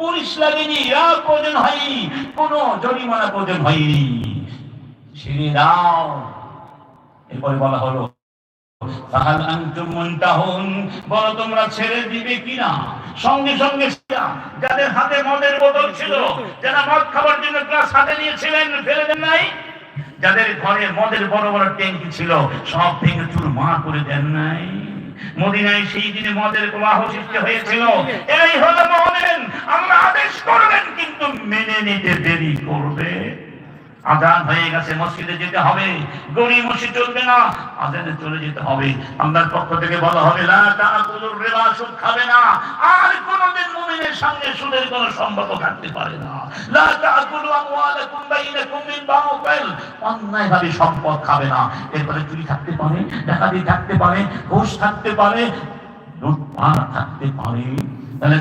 Police লাগেনি, রাগ প্রয়োজন হয়নি, কোনো জরিমানা প্রয়োজন হয়নি। ছেড়ে দাও। এরপরে বলা হলো বলো তোমরা ছেড়ে দিবে কিনা? সঙ্গে সঙ্গে যাদের হাতে মদের বোতল ছিল, যারা মদ খাবার জন্য গ্লাস হাতে নিয়েছিলেন, ফেলে দেন নাই। যাদের ঘরে মদের বড় বড় ট্যাঙ্কি ছিল, সব ভেঙে চুরমা করে দেন নাই। মদিনায় সেই দিনে মদের প্রবাহ সৃষ্টি হয়েছিল। এই হলো মহমেন মেনে নিতে দেরি করবে। আজান হয়ে গেছে, মসজিদে যেতে হবে। গড়ি মসজিদ চলবে না, আজানে চলে যেতে হবে। আল্লাহর পক্ষ থেকে বলা হবে সুদ খাবে না। আর কোনদিন মুমিনের সঙ্গে সুদের কোনো সম্পর্ক থাকতে পারে না। অন্যায়ভাবে সম্পদ খাবে না। এরপরে চুরি থাকতে পারে, ডাকাতি থাকতে পারে, ঘুষ থাকতে পারে, লুটপাট থাকতে পারে। তাহলে